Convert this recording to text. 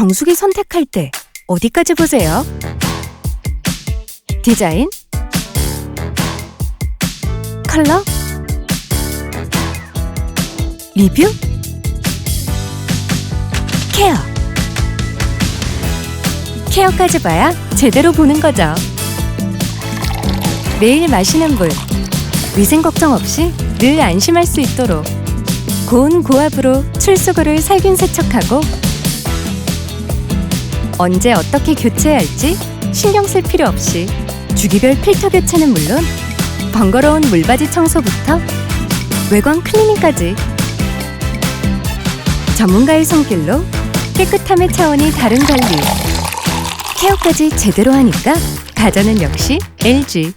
정수기 선택할 때 어디까지 보세요? 디자인? 컬러? 리뷰? 케어. 케어까지 봐야 제대로 보는 거죠. 매일 마시는 물. 위생 걱정 없이 늘 안심할 수 있도록 고운 고압으로 출수구를 살균 세척하고 언제 어떻게 교체해야 할지 신경 쓸 필요 없이 주기별 필터 교체는 물론 번거로운 물받이 청소부터 외관 클리닝까지 전문가의 손길로 깨끗함의 차원이 다른 관리. 케어까지 제대로 하니까 가전은 역시 LG